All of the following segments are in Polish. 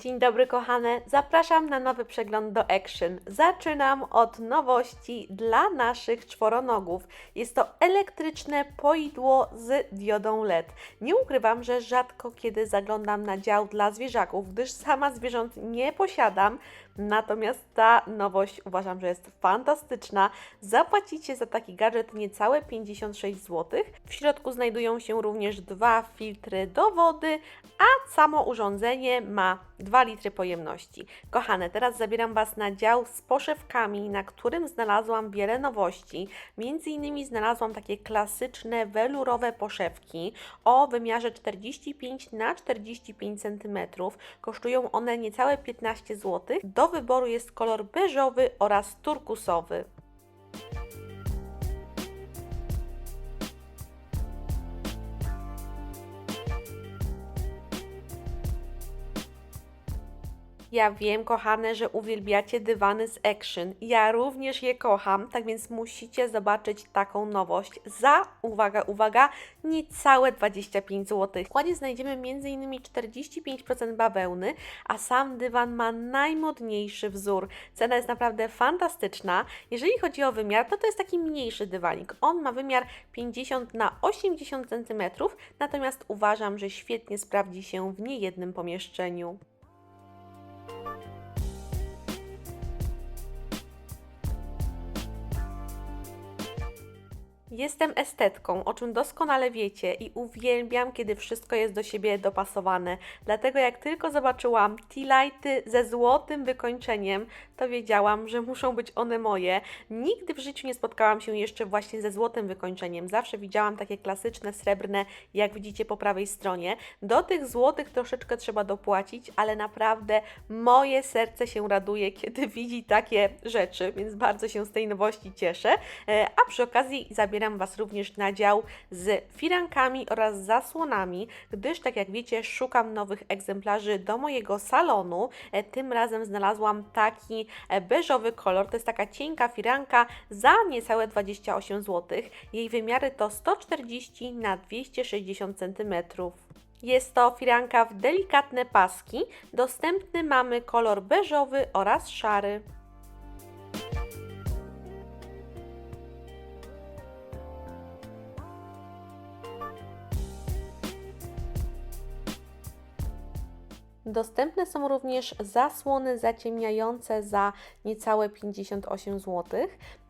Dzień dobry kochane, zapraszam na nowy przegląd do Action. Zaczynam od nowości dla naszych czworonogów. Jest to elektryczne poidło z diodą LED. Nie ukrywam, że rzadko kiedy zaglądam na dział dla zwierzaków, gdyż sama zwierząt nie posiadam. Natomiast ta nowość uważam, że jest fantastyczna. Zapłacicie za taki gadżet niecałe 56 zł. W środku znajdują się również dwa filtry do wody, a samo urządzenie ma 2 litry pojemności. Kochane, teraz zabieram Was na dział z poszewkami, na którym znalazłam wiele nowości. Między innymi znalazłam takie klasyczne welurowe poszewki o wymiarze 45 na 45 cm. Kosztują one niecałe 15 zł. Do wyboru jest kolor beżowy oraz turkusowy. Ja wiem, kochane, że uwielbiacie dywany z Action. Ja również je kocham, tak więc musicie zobaczyć taką nowość za, uwaga, uwaga, niecałe 25 zł. W składzie znajdziemy m.in. 45% bawełny, a sam dywan ma najmodniejszy wzór. Cena jest naprawdę fantastyczna. Jeżeli chodzi o wymiar, to to jest taki mniejszy dywanik. On ma wymiar 50 na 80 cm, natomiast uważam, że świetnie sprawdzi się w niejednym pomieszczeniu. Jestem estetką, o czym doskonale wiecie i uwielbiam, kiedy wszystko jest do siebie dopasowane. Dlatego jak tylko zobaczyłam tea-lighty ze złotym wykończeniem, to wiedziałam, że muszą być one moje. Nigdy w życiu nie spotkałam się jeszcze właśnie ze złotym wykończeniem. Zawsze widziałam takie klasyczne, srebrne, jak widzicie po prawej stronie. Do tych złotych troszeczkę trzeba dopłacić, ale naprawdę moje serce się raduje, kiedy widzi takie rzeczy, więc bardzo się z tej nowości cieszę. E, A przy okazji zabieram Was również na dział z firankami oraz zasłonami, gdyż tak jak wiecie, szukam nowych egzemplarzy do mojego salonu. E, Tym razem znalazłam taki e, beżowy kolor, to jest taka cienka firanka za niecałe 28 zł. Jej wymiary to 140 na 260 cm. Jest to firanka w delikatne paski. Dostępny mamy kolor beżowy oraz szary. Dostępne są również zasłony zaciemniające za niecałe 58 zł.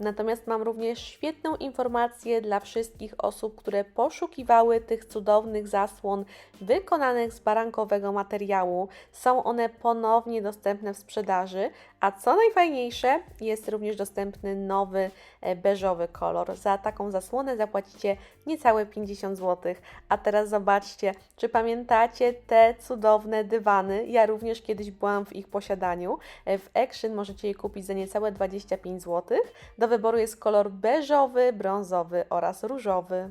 Natomiast mam również świetną informację dla wszystkich osób, które poszukiwały tych cudownych zasłon wykonanych z barankowego materiału. Są one ponownie dostępne w sprzedaży, a co najfajniejsze, jest również dostępny nowy e, beżowy kolor. Za taką zasłonę zapłacicie niecałe 50 zł. A teraz zobaczcie, czy pamiętacie te cudowne dywany? Ja również kiedyś byłam w ich posiadaniu. E, W Action możecie je kupić za niecałe 25 zł. Do wyboru jest kolor beżowy, brązowy oraz różowy.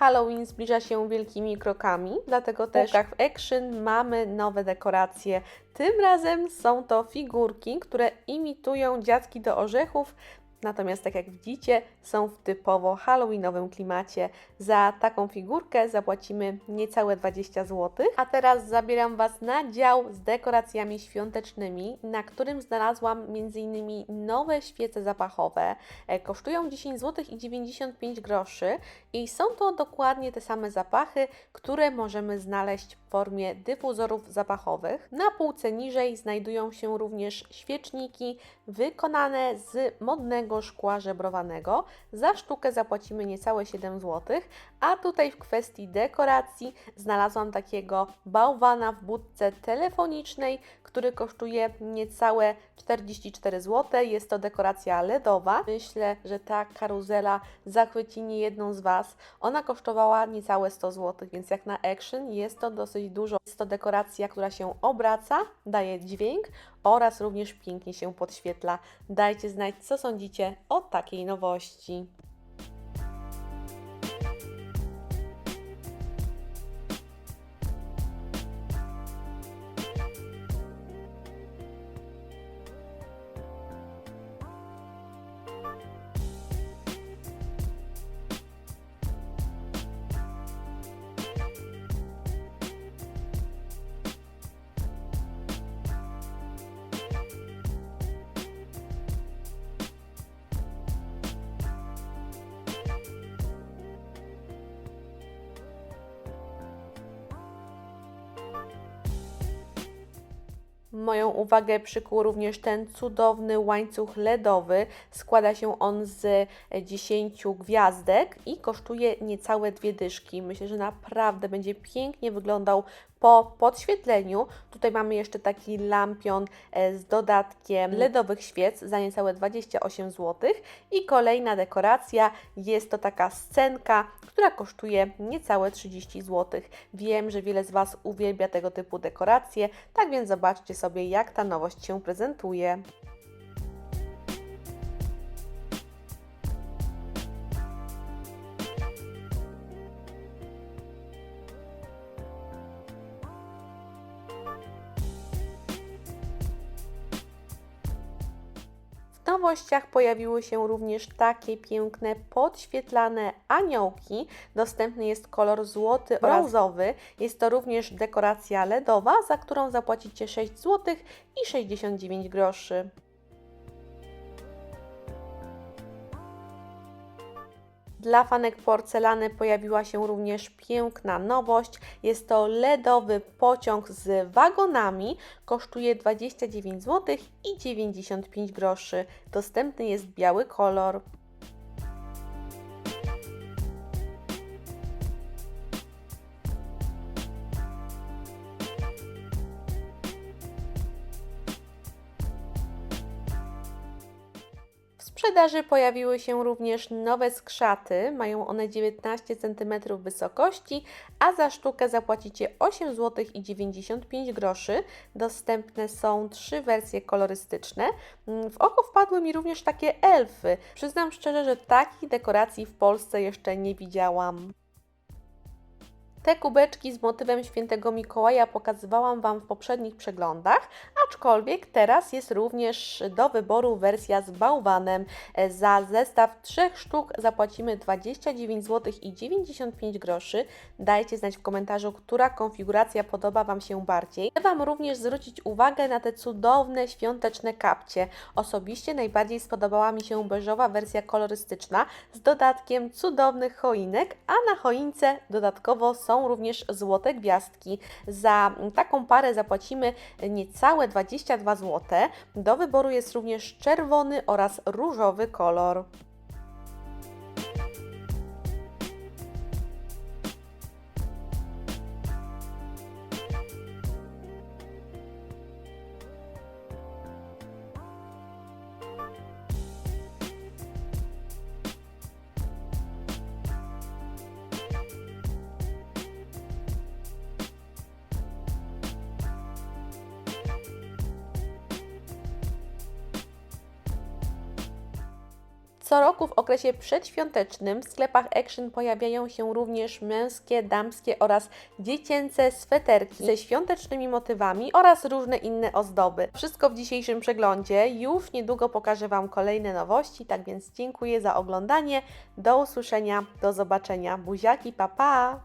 Halloween zbliża się wielkimi krokami, dlatego też w Action mamy nowe dekoracje. Tym razem są to figurki, które imitują dziadki do orzechów, Natomiast, tak jak widzicie, są w typowo halloweenowym klimacie. Za taką figurkę zapłacimy niecałe 20 zł. A teraz zabieram Was na dział z dekoracjami świątecznymi, na którym znalazłam m.in. nowe świece zapachowe. E, Kosztują 10 zł i 95 groszy i są to dokładnie te same zapachy, które możemy znaleźć w formie dyfuzorów zapachowych. Na półce niżej znajdują się również świeczniki wykonane z modnego szkła żebrowanego. Za sztukę zapłacimy niecałe 7 zł, a tutaj w kwestii dekoracji znalazłam takiego bałwana w budce telefonicznej, który kosztuje niecałe 44 zł. Jest to dekoracja LEDowa. Myślę, że ta karuzela zachwyci niejedną z Was. Ona kosztowała niecałe 100 zł, więc jak na Action jest to dosyć dużo. Jest to dekoracja, która się obraca, daje dźwięk oraz również pięknie się podświetla. Dajcie znać, co sądzicie o takiej nowości. Moją uwagę przykuł również ten cudowny łańcuch LEDowy. Składa się on z 10 gwiazdek i kosztuje niecałe dwie dyszki. Myślę, że naprawdę będzie pięknie wyglądał po podświetleniu. Tutaj mamy jeszcze taki lampion e, z dodatkiem LEDowych świec za niecałe 28 zł. I kolejna dekoracja jest to taka scenka, która kosztuje niecałe 30 zł. Wiem, że wiele z Was uwielbia tego typu dekoracje, tak więc zobaczcie sobie, jak ta nowość się prezentuje. Nowościach pojawiły się również takie piękne podświetlane aniołki. Dostępny jest kolor złoty brązowy. Jest to również dekoracja LEDowa, za którą zapłacicie 6 zł i 69 groszy. Dla fanek porcelany pojawiła się również piękna nowość. Jest to LEDowy pociąg z wagonami. Kosztuje 29 zł i 95 groszy. Dostępny jest biały kolor. Sprzedaży pojawiły się również nowe skrzaty. Mają one 19 cm wysokości, a za sztukę zapłacicie 8 zł i 95 groszy. Dostępne są trzy wersje kolorystyczne. W oko wpadły mi również takie elfy. Przyznam szczerze, że takich dekoracji w Polsce jeszcze nie widziałam. Te kubeczki z motywem świętego Mikołaja pokazywałam Wam w poprzednich przeglądach, aczkolwiek teraz jest również do wyboru wersja z bałwanem. E, Za zestaw trzech sztuk zapłacimy 29 zł i 95 groszy. Dajcie znać w komentarzu, która konfiguracja podoba Wam się bardziej. Chcę Wam również zwrócić uwagę na te cudowne świąteczne kapcie. Osobiście najbardziej spodobała mi się beżowa wersja kolorystyczna z dodatkiem cudownych choinek, a na choince dodatkowo są również złote gwiazdki. Za taką parę zapłacimy niecałe 22 zł. Do wyboru jest również czerwony oraz różowy kolor. Co roku w okresie przedświątecznym w sklepach Action pojawiają się również męskie, damskie oraz dziecięce sweterki ze świątecznymi motywami oraz różne inne ozdoby. Wszystko w dzisiejszym przeglądzie. Już niedługo pokażę Wam kolejne nowości, tak więc dziękuję za oglądanie. Do usłyszenia, do zobaczenia. Buziaki, pa pa!